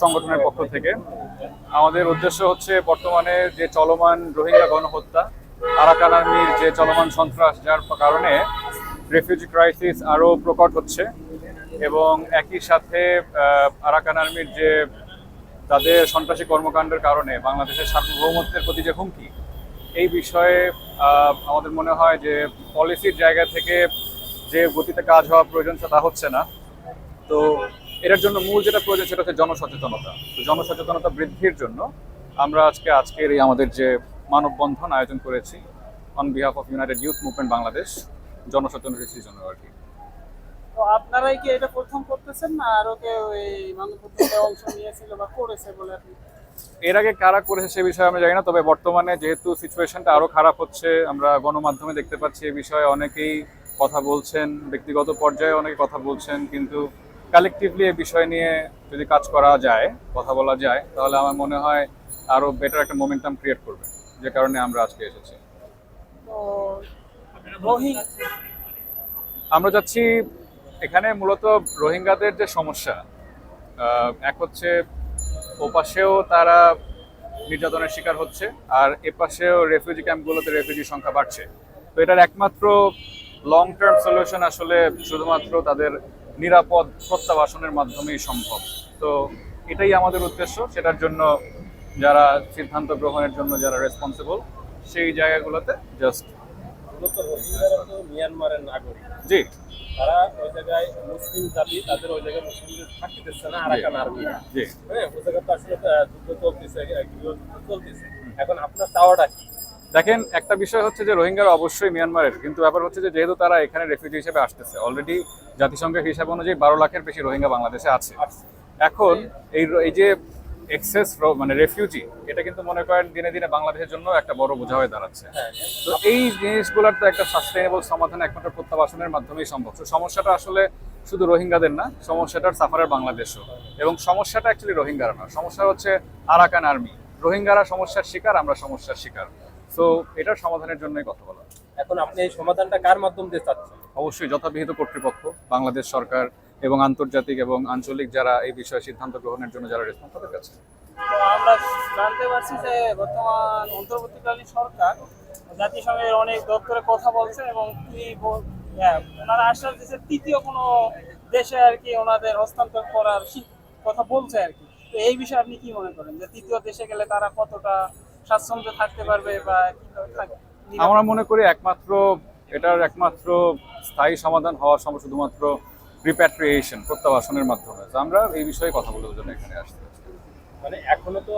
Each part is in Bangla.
সংগঠনের পক্ষ থেকে। আমাদের উদ্দেশ্য হচ্ছে বর্তমানে যে চলমান রোহিঙ্গা গণহত্যা, আরাকান আর্মির যে চলমান সন্ত্রাস, যার কারণে রেফিউজি ক্রাইসিস আরও প্রকট হচ্ছে এবং একই সাথে আরাকান আর্মির যে তাদের সন্ত্রাসী কর্মকাণ্ডের কারণে বাংলাদেশের সার্বভৌমত্বের প্রতি যে হুমকি, এই বিষয়ে আমাদের মনে হয় যে পলিসির জায়গা থেকে যে গতিতে কাজ হওয়া প্রয়োজন সেটা হচ্ছে না। তো এটার জন্য মূল যেটা প্রয়োজন সেটা হচ্ছে জনসচেতনতা। তো জনসচেতনতা বৃদ্ধির জন্য আমরা আজকে আজকের এই আমাদের যে মানববন্ধন আয়োজন করেছি on behalf of united youth movement Bangladesh জনসচেতনতার জন্য আর কি। তো আপনারাই কি এটা প্রথম করতেছেন না আরও কেউ এই মানববন্ধনে অংশ নিয়েছিল বা করেছে বলে আপনি? এর আগে কারা করেছে সে বিষয়ে আমি জানি না তবে বর্তমানে যেহেতু সিচুয়েশনটা আরও খারাপ হচ্ছে আমরা গণমাধ্যমে দেখতে পাচ্ছি এই বিষয়ে অনেকেই কথা বলছেন ব্যক্তিগত পর্যায়ে অনেকে কথা বলছেন কিন্তু কালেকটিভলি এই বিষয় নিয়ে যদি কাজ করা যায় কথা বলা যায় তাহলে আমার মনে হয় আরও বেটার একটা মোমেন্টাম ক্রিয়েট করবে যে কারণে আমরা আজকে এসেছি। তো আমরা যাচ্ছি এখানে মূলত রোহিঙ্গাদের যে সমস্যা এক হচ্ছে ওপাশেও তারা নির্যাতনের শিকার হচ্ছে আর এপাশেও রেফিউজি ক্যাম্পগুলোতে রেফিউজি সংখ্যা বাড়ছে। তো এটার একমাত্র লং টার্ম সলিউশন আসলে শুধুমাত্র তাদের নিরাপদ প্রত্যাবাসনের মাধ্যমেই সম্ভব। তো এটাই আমাদের উদ্দেশ্য। সেটার জন্য যারা সিদ্ধান্ত গ্রহণের জন্য যারা রেসপন্সিবল সেই জায়গাগুলোতে জাস্ট মিয়ানমারের নাগরিক। জি। তারা ওই জায়গায় মুসলিম জাতি তাদের ওই জায়গায় মুসলিমদের থাকতে দিচ্ছে না আরাকান আর্মি জি। হ্যাঁ ওই জায়গায় তো আসলে যুদ্ধ চলতেছে চলতেছে। এখন আপনার চাওয়াটা কি? দেখেন একটা বিষয় হচ্ছে যে রোহিঙ্গারা অবশ্যই মিয়ানমারের কিন্তু ব্যাপার হচ্ছে যে যেহেতু তারা এখানে রেফিউজি হিসেবে আসতেছে অলরেডি জাতিসংঘের হিসাব অনুযায়ী বারো লাখের বেশি রোহিঙ্গা বাংলাদেশে আছে। এখন এই এই যে এক্সেস মানে রেফিউজি এটা কিন্তু মনে করেন দিনে দিনে বাংলাদেশের জন্য একটা বড় বোঝা হয়ে দাঁড়াচ্ছে। হ্যাঁ তো এই জিনিসগুলোর তো একটা সাস্টেনেবল সমাধান একমাত্র প্রত্যাবাসনের মাধ্যমেই সম্ভব। তো সমস্যাটা আসলে শুধু রোহিঙ্গাদের না সমস্যাটার সাফারের বাংলাদেশও। এবং সমস্যাটা অ্যাকচুয়ালি রোহিঙ্গারা না সমস্যা হচ্ছে আরাকান আর্মি রোহিঙ্গারা সমস্যার শিকার আমরা সমস্যার শিকার। তো এটার সমাধানের জন্যই কথা বলা। এখন আপনি এই সমাধানটা কার মাধ্যম দিয়ে চাচ্ছেন? অবশ্যই যথাবিহিত কর্তৃপক্ষ বাংলাদেশ সরকার এবং আন্তর্জাতিক এবং আঞ্চলিক যারা এই বিষয়ে সিদ্ধান্ত গ্রহণের জন্য যারা রেসপন্স তাদের কাছে। আমরা জানতে পারছি যে বর্তমান অন্তর্বর্তীকালীন সরকার জাতিসংঘের অনেক দপ্তরে কথা বলছে এবং তিনি হ্যাঁ, ওনারা আশ্বাস দিচ্ছে তৃতীয় কোনো দেশে আর কি ওনাদের হস্তান্তর করার কথা বলছে আর কি। তো এই বিষয়ে আপনি কি মনে করেন যে তৃতীয় দেশে গেলে তারা কতটা স্বাচ্ছন্দ্যে থাকতে পারবে বা আমরা মনে করি একমাত্র এটার একমাত্র স্থায়ী সমাধান হওয়ার সম্ভব শুধুমাত্র রিপ্যাট্রিয়েশন প্রত্যাবাসনের মাধ্যমে। তো আমরা এই বিষয়ে কথা বলার জন্য এখানে আসতে মানে এখনও তো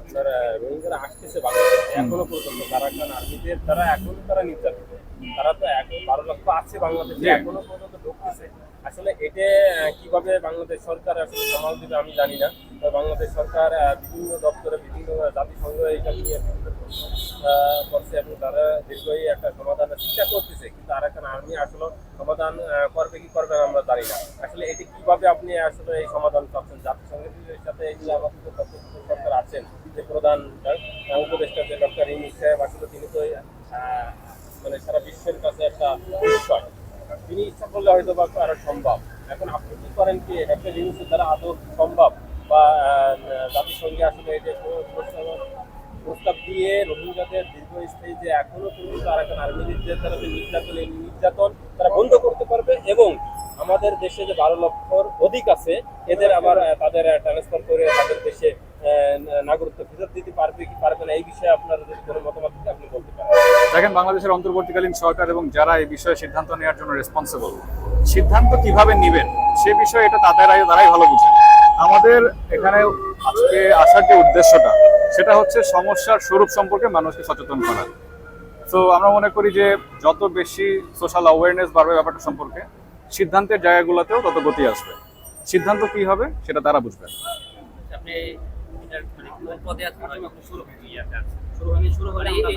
আপনার রোহিঙ্গারা আসতেছে বাংলাদেশে এখনও পর্যন্ত আরাকান আর্মিদের তারা এখনও তারা নির্যাতিত। তারা তো এখন বারো লক্ষ আছে বাংলাদেশে। এখনও পর্যন্ত ঢুকতেছে। আসলে এটা কীভাবে বাংলাদেশ সরকার আসলে সামাল দিবে আমি জানি না বাংলাদেশ সরকার বিভিন্ন দপ্তরে বিভিন্ন জাতিসংঘ এইসব নিয়ে করছে এবং তারা দীর্ঘই একটা সমাধানের চেষ্টা করতেছে, কিন্তু আরাকান আর্মি আসলে সমাধান করবে কি করবে আমরা জানি না। আসলে এটি কীভাবে আপনি আসলে এই সমাধান চাচ্ছেন জাতিসংঘের সাথে এই যে আমাদের সরকার আছেন, যে প্রধান উপদেষ্টা যে ডক্টর ইনিস সাহেব আসলে তিনি তো মানে সারা বিশ্বের কাছে একটা তিনি ইচ্ছা করলে হয়তো বা আরও সম্ভব। এখন আপনি কি করেন কি ডক্টর ইনিসের দ্বারা আদৌ সম্ভব? বা জাতিসংঘে আসলে এই যে প্রস্তাব- দিয়ে রোহিঙ্গাদের দীর্ঘস্থায়ী যে এখনও পর্যন্ত আরাকান আর্মিদের তারা যে নির্যাতন এই নির্যাতন তারা বন্ধ করতে পারবে এবং আমাদের দেশে যে বারো লক্ষর অধিক আছে, এদের আবার তাদের ট্রান্সফার করে তাদের দেশে নাগরিকত্ব ফেরত দিতে পারবে কি পারবে না, এই বিষয়ে আপনার যদি কোনো মতামত আপনি দেখেন, বাংলাদেশের অন্তর্বর্তীকালীন সরকার এবং যারা এই বিষয়ে সিদ্ধান্ত নেওয়ার জন্য রেসপন্সিবল সিদ্ধান্ত কীভাবে নেবেন? সে বিষয়ে এটা তাদেরাই তারাই ভালো বুঝেন। আমাদের এখানে আজকে আসার যে উদ্দেশ্যটা, সেটা হচ্ছে সমস্যার স্বরূপ সম্পর্কে মানুষকে সচেতন করা। তো আমরা মনে করি যে যত বেশি সোশ্যাল অ্যাওয়ারনেস বাড়বে ব্যাপারটা সম্পর্কে, সিদ্ধান্তের জায়গাগুলোতেও তত গতি আসবে। সিদ্ধান্ত কি হবে, সেটা তারা বুঝবেন আপনি এটার মানে কোন পদে আমি শুরু ইয়াতে শুরু হয়নি শুরু হলে এই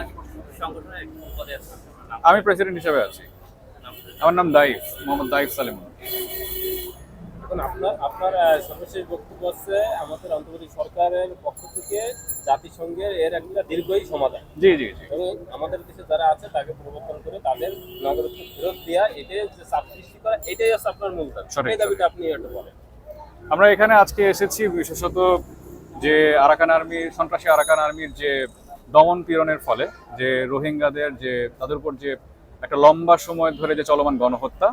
সংগঠনের কোন আমি প্রেসিডেন্ট হিসেবে আছি। আমার নাম দাইফ মোহাম্মদ দাইফ সালিম এখন আপনার আপনার সর্বশেষ বক্তব্য হচ্ছে আমাদের অন্তর্বর্তী সরকারের পক্ষ থেকে জাতিসংঘের এর একটা দীর্ঘই সমাধান। জি জি জি। এবং আমাদের দেশে যারা আছে তাকে পরিবর্তন করে তাদের নাগরিকত্ব ফেরত দেওয়া এটাই হচ্ছে চাপ সৃষ্টি করা এটাই হচ্ছে আপনার মূল দাবি। এই দাবিটা আপনি একটু বলেন। আমরা এখানে আজকে এসেছি বিশেষত যে আরাকান আর্মির সন্ত্রাসী আরাকান আর্মির যে দমন পীড়নের ফলে, যে রোহিঙ্গাদের যে, তাদের উপর যে একটা লম্বা সময় ধরে যে চলমান গণহত্যা,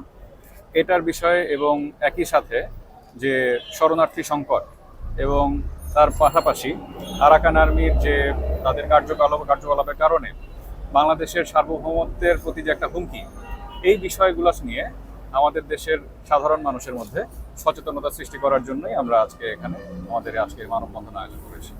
এটার বিষয়ে এবং একই সাথে যে শরণার্থী সংকট এবং তার পাশাপাশি আরাকান আর্মির যে তাদের কার্যকলাপ কার্যকলাপের কারণে বাংলাদেশের সার্বভৌমত্বের প্রতি যে একটা হুমকি, এই বিষয়গুলো নিয়ে আমাদের দেশের সাধারণ মানুষের মধ্যে সচেতনতা সৃষ্টি করার জন্যই আমরা আজকে এখানে আমাদের আজকের মানববন্ধন আয়োজন করেছি।